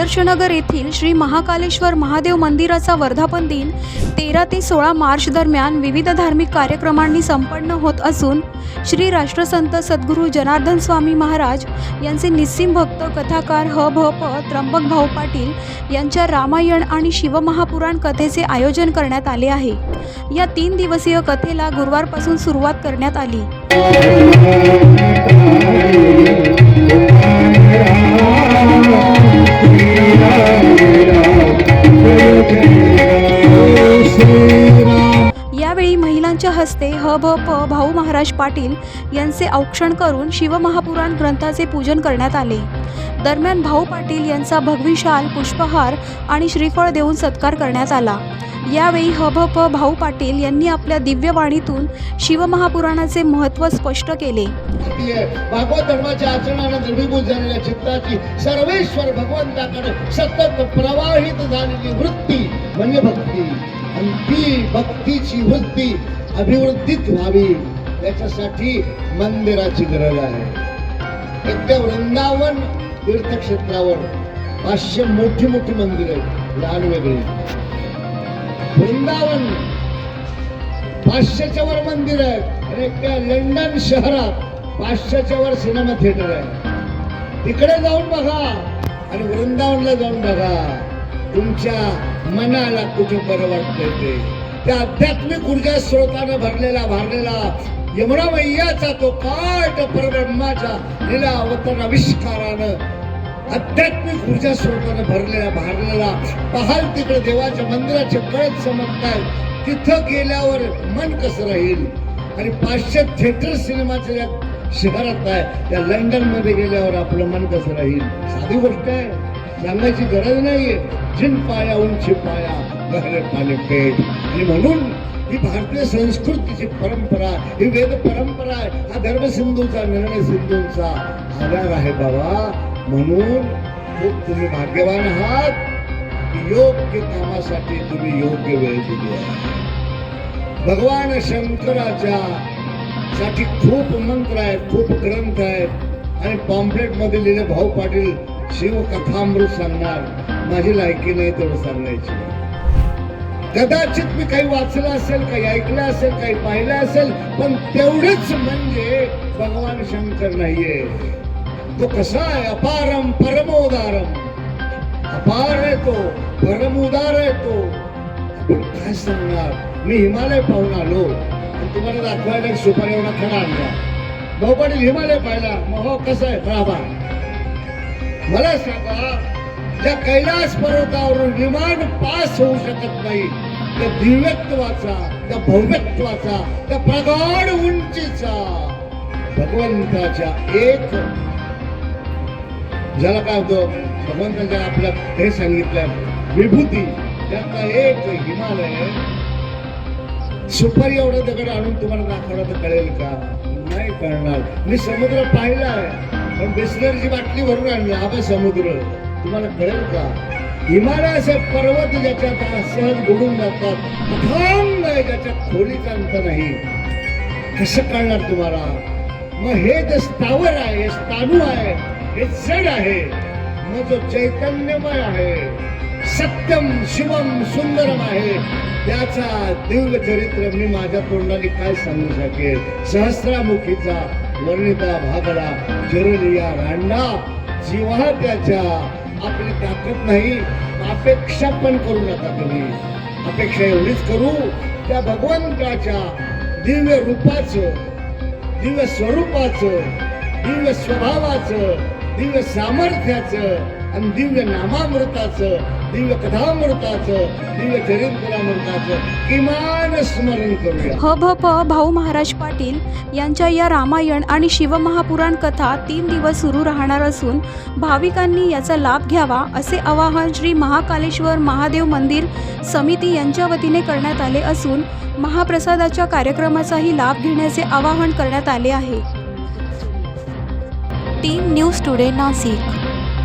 आदर्शनगर येथील श्री महाकालेश्वर महादेव मंदिराचा वर्धापन दिन तेरा ते सोळा मार्च दरम्यान विविध धार्मिक कार्यक्रमांनी संपन्न होत असून श्री राष्ट्रसंत सद्गुरू जनार्दन स्वामी महाराज यांचे निस्सिम भक्त कथाकार ह भ प त्र्यंबक भाऊ पाटील यांच्या रामायण आणि शिवमहापुराण कथेचे आयोजन करण्यात आले आहे. या तीन दिवसीय कथेला गुरुवारपासून सुरुवात करण्यात आली. हस्ते ह भ प भाऊ महाराज पाटील यांचे औक्षण करून शिवमहापुराण ग्रंथाचे पूजन करण्यात आले. दरम्यान भाऊ पाटील यांचा भगवी शाल पुष्पहार आणि श्रीफळ देऊन सत्कार करण्यात आला. यावेळी ह भ प भाऊ पाटील यांनी आपल्या दिव्यवाणीतून शिवमहापुराणाचे महत्त्व स्पष्ट केले. भागवत धर्माच्या आचरणानं द्रवीभूत झालेल्या चित्ताची सर्वेश्वर भगवंताकडे सतत प्रवाहित झालेली वृत्ती म्हणजे भक्ती. आणि ती भक्तीची वृत्ती अभिवृद्धीत व्हावी. याच्यासाठी मंदिराची गरज आहे. एकट्या वृंदावन तीर्थक्षेत्रावर पाचशे मोठी मोठी मंदिर आहेत. लहान वेगळी. वृंदावन पाचशेच्या वर मंदिर आहेत. आणि त्या लंडन शहरात पाचशेच्या वर सिनेमा थिएटर आहे. तिकडे जाऊन बघा. आणि वृंदावनला जाऊन बघा. तुमच्या मनाला कुठे बरं वाटतंय ते? त्या आध्यात्मिक ऊर्जा स्रोतानं भरलेला भारलेला यमुना मैयाचा तो काट परब्रह्माच्या लिला अवतरण आविष्कारानं आध्यात्मिक ऊर्जा स्रोतानं भरलेला भारलेला. पहाल तिकडे देवाच्या मंदिराचे कळत समजताय तिथं गेल्यावर मन कसं राहील? आणि पाचशे थिएटर सिनेमाच्या ज्या शहरात आहे त्या लंडनमध्ये गेल्यावर आपलं मन कसं राहील? साधी गोष्ट आहे सांगायची गरज नाहीये. जिन पाया उंची पाया गहरे पाले पेट. आणि म्हणून ही भारतीय संस्कृतीची परंपरा ही वेद परंपरा आहे हा धर्मसिंधूचा निर्णय सिंधूंचा आधार आहे बाबा. म्हणून खूप तुम्ही भाग्यवान आहात योग्य कामासाठी तुम्ही योग्य वेळ दिली आहे. भगवान शंकराच्या साठी खूप मंत्र आहेत खूप ग्रंथ आहेत. आणि पॉम्पलेटमध्ये लिहिले भाऊ पाटील शिवकथामृत सांगणार. माझी लायकी नाही तेवढं सांगायची. कदाचित मी काही वाचलं असेल काही ऐकलं असेल काही पाहिलं असेल पण तेवढंच म्हणजे भगवान शंकर नाहीये. तो कसा आहे? अपारम परमोदारम. अपार आहे तो परमोदार आहे तो. आपण काय सांगणार? मी हिमालय पाहून आलो. आणि तुम्हाला दाखवायला एक सुपारी एवढा खडा आणला. भाऊ पाटील हिमालय पाहिला मग हो कसं आहे? बराबर मला सांगा ज्या कैलास पर्वतावरून विमान पास होऊ शकत नाही. त्या दिव्यत्वाचा त्या भव्यत्वाचा त्या प्रगाढ उंचीचा भगवंताच्या एक ज्याला काय होतं? भगवंताच्या आपल्या हे सांगितलं विभूती. त्याचा एक हिमालय. सुपारी एवढा दगड आणून तुम्हाला दाखवलं तर कळेल का? नाही कळणार. मी समुद्र पाहिला आहे पण बिस्लरची बाटली भरून आणली. आबा समुद्र. तुम्हाला कळेल का? हिमालयाचे पर्वत ज्याच्यात सहज बुडून जातात अथांग आहे ज्याच्यात खोलीचा अंत नाही. कसं कळणार तुम्हाला? मग हे जे स्थावर आहे स्थानू आहे हे जड आहे मग जो चैतन्यमय आहे सत्यम शिवम सुंदरम आहे त्याचा दिव्य चरित्र मी माझ्या तोंडाने काय सांगू शकेल? सहस्रामुखीचा वर्णिता भागला जरुरिया रांडा जीवा त्याच्या आपली ताकद नाही अपेक्षा पण करू नका तुम्ही. अपेक्षा एवढीच करू त्या भगवंताच्या दिव्य रूपाचं दिव्य स्वरूपाचं दिव्य स्वभावाचं दिव्य सामर्थ्याचं आणि दिव्य नामामृताचं दिव्य कथामृताचं दिव्य चरित्रामृताचं किमान स्मरण करूया. ह भ प भाऊ महाराज पाटील यांच्या या रामायण आणि शिवमहापुराण कथा तीन दिवस सुरू राहणार असून भाविकांनी याचा लाभ घ्यावा असे आवाहन श्री महाकालेश्वर महादेव मंदिर समिती यांच्या वतीने करण्यात आले असून महाप्रसादाच्या कार्यक्रमाचाही लाभ घेण्याचे आवाहन करण्यात आले आहे. Team news today Nashik.